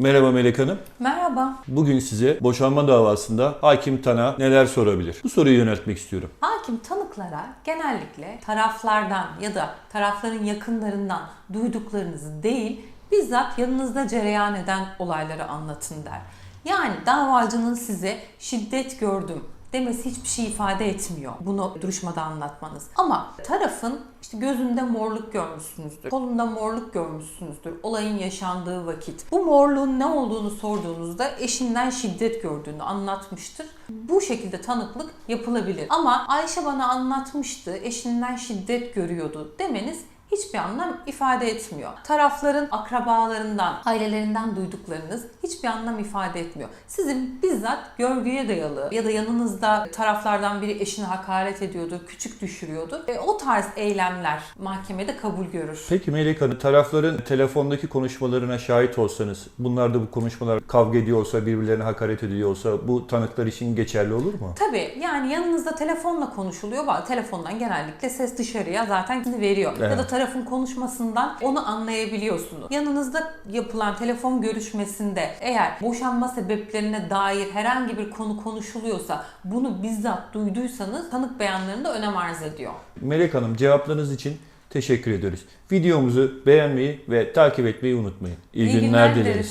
Merhaba Melek Hanım. Merhaba. Bugün size boşanma davasında hakim tanığa neler sorabilir? Bu soruyu yöneltmek istiyorum. Hakim tanıklara genellikle taraflardan ya da tarafların yakınlarından duyduklarınızı değil, bizzat yanınızda cereyan eden olayları anlatın der. Yani davacının size şiddet gördüm demesi hiçbir şey ifade etmiyor. Bunu duruşmada anlatmanız. Ama tarafın işte gözünde morluk görmüşsünüzdür, kolunda morluk görmüşsünüzdür olayın yaşandığı vakit. Bu morluğun ne olduğunu sorduğunuzda eşinden şiddet gördüğünü anlatmıştır. Bu şekilde tanıklık yapılabilir. Ama Ayşe bana anlatmıştı, eşinden şiddet görüyordu demeniz hiçbir anlam ifade etmiyor. Tarafların akrabalarından, ailelerinden duyduklarınız hiçbir anlam ifade etmiyor. Sizin bizzat görgüye dayalı ya da yanınızda taraflardan biri eşine hakaret ediyordu, küçük düşürüyordu. E, o tarz eylemler mahkemede kabul görür. Peki Melek Hanım, tarafların telefondaki konuşmalarına şahit olsanız, bunlar da bu konuşmalar kavga ediyorsa, birbirlerine hakaret ediyorsa bu tanıklar için geçerli olur mu? Tabii yani yanınızda telefonla konuşuluyor. Telefondan genellikle ses dışarıya zaten veriyor. Ya da Evet. Tarafın konuşmasından onu anlayabiliyorsunuz. Yanınızda yapılan telefon görüşmesinde eğer boşanma sebeplerine dair herhangi bir konu konuşuluyorsa bunu bizzat duyduysanız tanık beyanlarında önem arz ediyor. Melek Hanım cevaplarınız için teşekkür ediyoruz. Videomuzu beğenmeyi ve takip etmeyi unutmayın. İyi, İyi günler günler dileriz. dileriz.